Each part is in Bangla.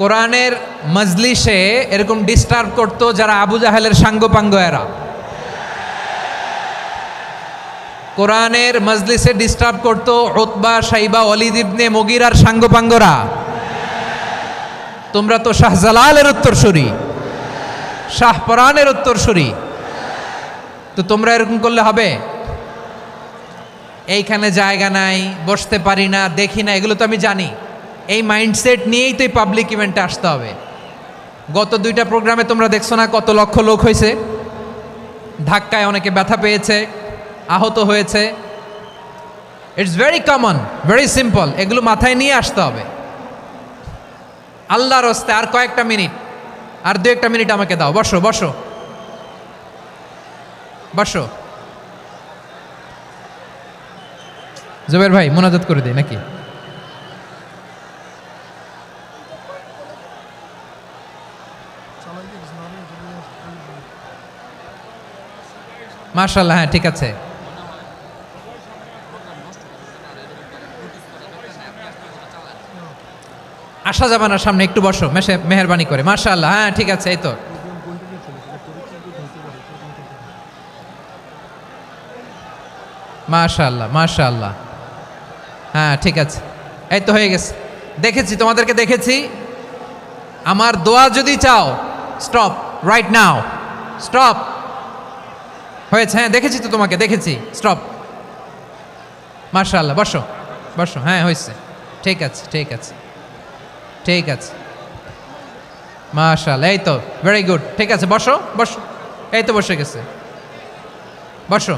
কোরআনের মজলিসে এরকম ডিস্টার্ব করতো যারা আবু জাহেলের সাঙ্গপাঙ্গ এরা কোরআনের মজলিসে ডিস্টার্ব করতো ওতবা সাইবা অলিদ ইবনে মগিরার সাঙ্গপাঙ্গরা। তোমরা তো শাহজালালের উত্তরসূরি শাহপরানের উত্তরসূরি। তো তোমরা এরকম করলে হবে? এইখানে জায়গা নাই, বসতে পারি না, দেখি না, এগুলো তো আমি জানি। এই মাইন্ডসেট নিয়েই তো এই পাবলিক ইভেন্টে আসতে হবে। গত দুইটা প্রোগ্রামে তোমরা দেখছ না কত লক্ষ লোক হয়েছে? ধাক্কায় অনেকে ব্যথা পেয়েছে, আহত হয়েছে। It's very common very simple এগুলো মাথায় নিয়ে আসতে হবে। আল্লাহর হস্তে আর কয়েকটা মিনিট, আর দু একটা মিনিট আমাকে দাও। বসো বসো। বসো। জুবের ভাই, মোনাজাত করে দিই নাকি? মার্শাল্লাহ হ্যাঁ ঠিক আছে। যাবে না সামনে, একটু বসো মেসে মেহরবানি করে। মার্শাল্লাহ হ্যাঁ ঠিক আছে, এই তো। মাশাল্লাহ মাশাল্লাহ হ্যাঁ ঠিক আছে। এই তো হয়ে গেছে। দেখেছি, তোমাদেরকে দেখেছি। আমার দোয়া যদি চাও, স্টপ রাইট নাও স্টপ। হয়েছে হ্যাঁ দেখেছি তো তোমাকে, দেখেছি। স্টপ মাশাল্লাহ বসো বসো হ্যাঁ হয়েছে। ঠিক আছে ঠিক আছে ঠিক আছে। মাশাল্লাহ এই তো ভেরি গুড ঠিক আছে, বসো বসো, এই তো বসে গেছে। বসো।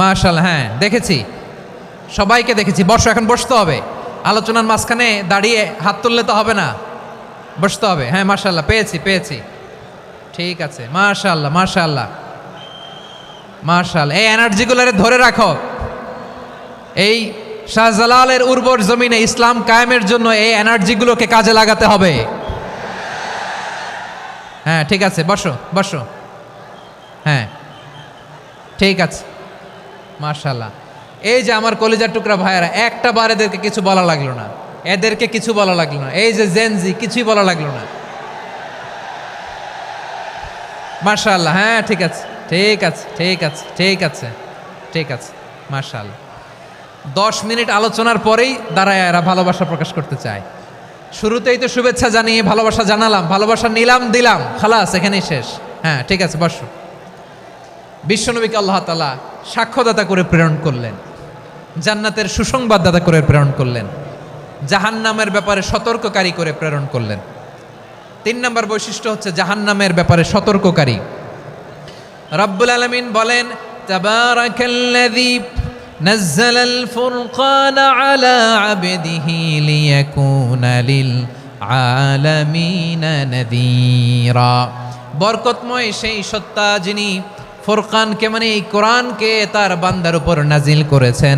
মাশাল হ্যাঁ দেখেছি। সবাইকে দেখেছি, বসো, এখন বসতে হবে। আলোচনার মাঝখানে দাঁড়িয়ে হাত তুললে তো হবে না। বসতে হবে। হ্যাঁ মাশাল্লাহ পেয়েছি পেয়েছি। ঠিক আছে মাশাল্লাহ মাশাল্লাহ মাশাল এই এনার্জিগুলোরে ধরে রাখো। এই শাহজালালের উর্বর জমিনে ইসলাম কায়েমের জন্য এই এনার্জিগুলোকে কাজে লাগাতে হবে। হ্যাঁ ঠিক আছে, বসো বসো। হ্যাঁ ঠিক আছে মার্শাল্লাহ এই যে আমার কলিজার টুকরা ভাইয়েরা, একটা বার এদেরকে কিছু বলা লাগল না। এদেরকে কিছু বলা লাগল না। এই যে জেনজি কিছুই বলা লাগল না। মার্শাল্লাহ হ্যাঁ ঠিক আছে ঠিক আছে ঠিক আছে ঠিক আছে ঠিক আছে মার্শাল দশ মিনিট আলোচনার পরেই দাঁড়ায় এরা ভালোবাসা প্রকাশ করতে চায়। শুরুতেই তো শুভেচ্ছা জানিয়ে ভালোবাসা জানালাম, ভালোবাসা নিলাম, দিলাম, খালাস, এখানেই শেষ। হ্যাঁ ঠিক আছে, বসো। বিশ্বনবীকে আল্লাহ তালা সাক্ষ্যদাতা করে প্রেরণ করলেন। জান্নাতের সুসংবাদদাতা করে প্রেরণ করলেন। জাহান্নামের ব্যাপারে সতর্ককারী করে প্রেরণ করলেন তিন নম্বর বৈশিষ্ট্য হচ্ছে জাহান্নামের ব্যাপারে সতর্ককারী রব্বুল আলমিন বলেন তাবারাকাল্লাযী نزل الفرقان على عبده ليكون للعالمين نذيرا বরকতময় সেই সত্তা যিনি ফোরকানকে মানে এই কোরআনকে তার বান্দার উপর নাজিল করেছেন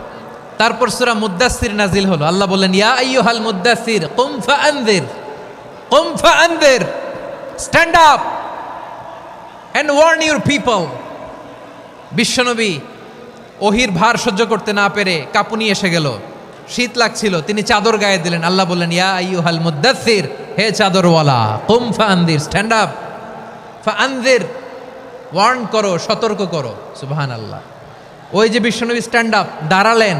তারপর সুরা মুদ্দাসির নাজিল হলো। আল্লাহ বললেন, ইয়া আইয়ুহাল মুদ্দাসির কুম ফাআনযির কুম ফাআনযির stand up and warn your people. বিশ্বনবী ওহির ভার সহ্য করতে না পেরে কাপুনি এসে গেল। শীত লাগছিল, তিনি চাদর গায়ে দিলেন। আল্লাহ বললেন, ইয়া আইয়ুহাল মুদ্দাসির হে চাদরওয়ালা, কুম ফাআনযির স্ট্যান্ড আপ ফাআনযির ওয়ার্ন করো, সতর্ক করো। সুবহানাল্লাহ। ওই যে বিশ্বনবী স্ট্যান্ড আপ, দাঁড়ালেন।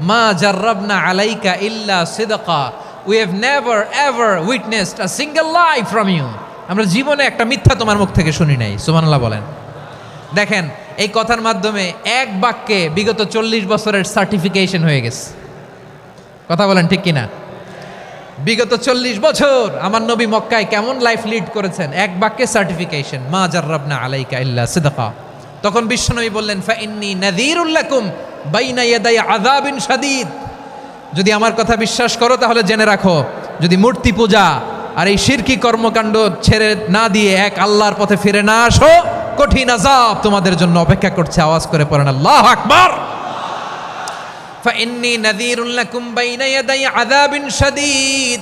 মা জার্রাবনা আলাইকা ইল্লা সিদকা। We have never ever witnessed a single life from you আমরা জীবনে একটা মিথ্যা তোমার মুখ থেকে শুনি নাই, সুবহানাল্লাহ বলেন। দেখেন, এই কথার মাধ্যমে এক বাক্যে বিগত চল্লিশ বছরের সার্টিফিকেশন হয়ে গেছে। কথা বলেন ঠিক কিনা? বিগত চল্লিশ বছর আমার নবী মক্কায় কেমন লাইফ লিড করেছেন? এক বাক্যে সার্টিফিকেশন মা জার্রাবনা আলাইকা ইল্লা সিদকা। তখন বিশ্বনবী বললেন, ফা ইন্নি নাযীরুল্লাকুম বাইনা ইয়াদাই আযাবিন শাদীদ যদি আমার কথা বিশ্বাস করো তাহলে জেনে রাখো যদি মূর্তি পূজা আর এই শিরকি কর্মকাণ্ড ছেড়ে না দিয়ে এক আল্লাহর পথে ফিরে না আসো কঠিন আযাব তোমাদের জন্য অপেক্ষা করছে আওয়াজ করে পড়েন আল্লাহু আকবার فإني نذير لكم بين يدي عذاب شديد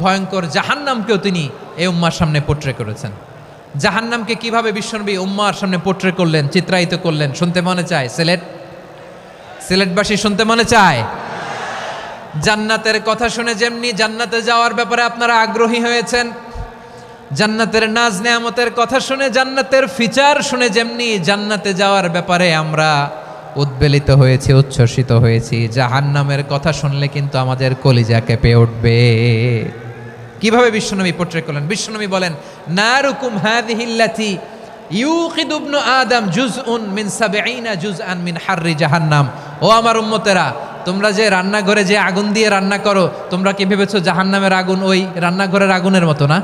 ভয়ঙ্কর জাহান্নামকেও তিনি এই উম্মার সামনে পোট্রে করেছেন। জাহান্নামকে কীভাবে বিশ্বনবী উম্মার সামনে পোট্রে করলেন, চিত্রায়িত করলেন, শুনতে মনে চায়? সিলেট? সিলেটবাসী শুনতে মনে চায়? জান্নাতের কথা শুনে যেমনি জান্নাতে যাওয়ার ব্যাপারে আপনারা আগ্রহী হয়েছেন, জান্নাতের নাজ নেয়ামতের কথা শুনে, জান্নাতের ফিচার শুনে যেমনি জান্নাতে যাওয়ার ব্যাপারে আমরা উদ্বেলিত হয়েছি, উচ্ছ্বসিত হয়েছি, জাহান্নামের কথা শুনলে কিন্তু আমাদের কলিজা কেঁপে উঠবে। কীভাবে বিশ্বনবী পোট্রে করলেন? বিশ্বনবী বলেন, নারুকুম হাদিহিল্লাতি ইউকিদ ইবনু আদম জুজউন মিন সাবঈনা জুজআন মিন হাররি জাহান্নাম। ও আমার উম্মতেরা, তোমরা যে রান্নাঘরে যে আগুন দিয়ে রান্না করো, তোমরা কি ভেবেছো জাহান্নামের আগুন ওই রান্নাঘরের আগুনের মতো না?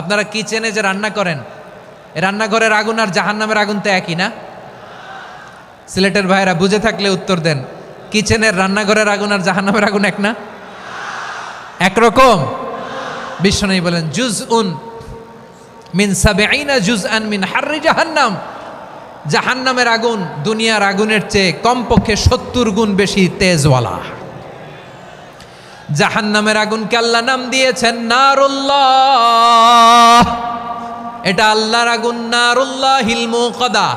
আপনারা কিচেনে যে রান্না করেন রান্নাঘরের আগুন আর জাহান্নামের আগুন তো একই না? সিলেটের ভাইরা বুঝে থাকলে উত্তর দেন, কিচেনের রান্নাঘরের আগুন আর জাহান্নামের আগুন এক না? একরকম। বিশ্বনবী বলেন জুজ উন মিন সাবেইনা জুজ আন মিন হার্রি জাহান্নাম। জাহান্নামের আগুন দুনিয়ার আগুনের চেয়ে কমপক্ষে সত্তর গুণ বেশি তেজওয়ালা। জাহান্নামের আগুনকে আল্লাহ নাম দিয়েছেন নারুল্লাহ। এটা আল্লাহর আগুন নারুল্লাহ হিলমু কদা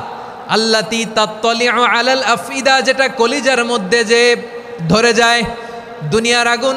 আল্লাতি তাত্তলিউ আলাল আফিদা যেটা কলিজার মধ্যে যে ধরে যায়। দুনিয়ার আগুন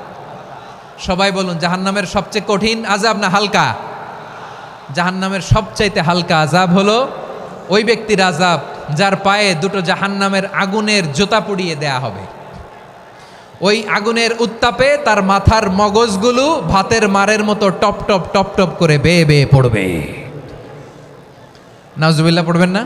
সবাই বলুন, জাহান্নামের সবচেয়ে কঠিন আজাব না হালকা? জাহান্নামের সবচাইতে হালকা আজাব হলো ওই ব্যক্তির আজাব যার পায়ে দুটো জাহান্নামের আগুনের জোতা পুড়িয়ে দেয়া হবে। ওই আগুনের উত্তাপে তার মাথার মগজগুলো ভাতের মারের মতো টপ টপ টপ টপ করে বেয়ে বেয়ে পড়বে। নাজুবিল্লাহ পড়বেন না?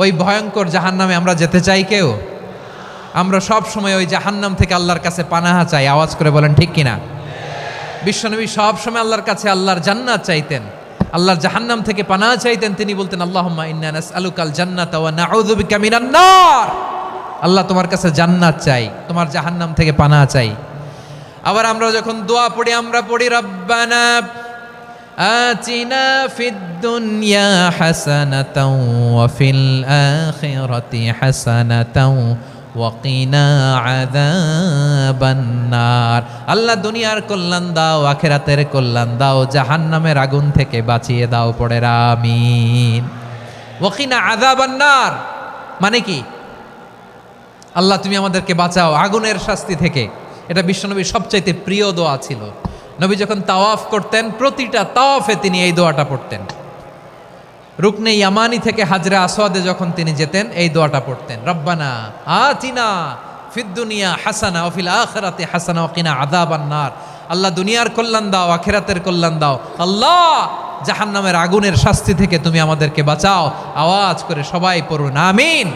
ওই ভয়ঙ্কর জাহান্নামে আমরা যেতে চাই কেউ? আমরা সব সময় ওই জাহান্নাম থেকে আল্লাহর কাছে পানাহা চাই। আওয়াজ করে বলেন, ঠিক কিনা? বিশ্বনবী সব সময় আল্লাহর কাছে আল্লাহর জান্নাত চাইতেন। আল্লাহর জাহান্নাম থেকে পানাহ চাইতেন। তিনি বলতেন, আল্লাহুম্মা ইন্না নাসআলুকাল জান্নাতা আল্লাহ তোমার কাছে জান্নাত চাই, তোমার জাহান্নাম থেকে পানাহ চাই। আবার আমরা যখন দোয়া পড়ি, আমরা পড়ি, রব্বানা আতিনা ফিদ দুনিয়া হাসানাতাও ওয়া ফিল আখিরাতি হাসানাতাও ওয়াকিনা আযাবান নার আল্লাহ দুনিয়ার কল্যাণ দাও, আখিরাতের কল্যাণ দাও, জাহান্নামের আগুন থেকে বাঁচিয়ে দাও পড়ে আমিন। ওয়াকিনা আযাবান নার মানে কি? আল্লাহ তুমি আমাদেরকে বাঁচাও, আগুনের শাস্তি থেকে। এটা বিশ্বনবীর সবচাইতে প্রিয় দোয়া ছিল। নবী যখন তাওয়াফ করতেন, প্রতিটা তাওয়াফে তিনি এই দোয়াটা পড়তেন। রুকনে ইয়ামানি থেকে হাজরা আসওয়াদে যখন তিনি যেতেন, এই দোয়াটা পড়তেন। রব্বানা আতিনা ফিদ্দুনিয়া হাসানা ওফিল আখরাতে হাসানা ওকিনা আদাবান নার। আল্লাহ দুনিয়ার কল্যাণ দাও, আখেরাতের কল্যাণ দাও। আল্লাহ জাহান্নামের আগুনের শাস্তি থেকে তুমি আমাদেরকে বাঁচাও। আওয়াজ করে সবাই পড়ুন, আমিন।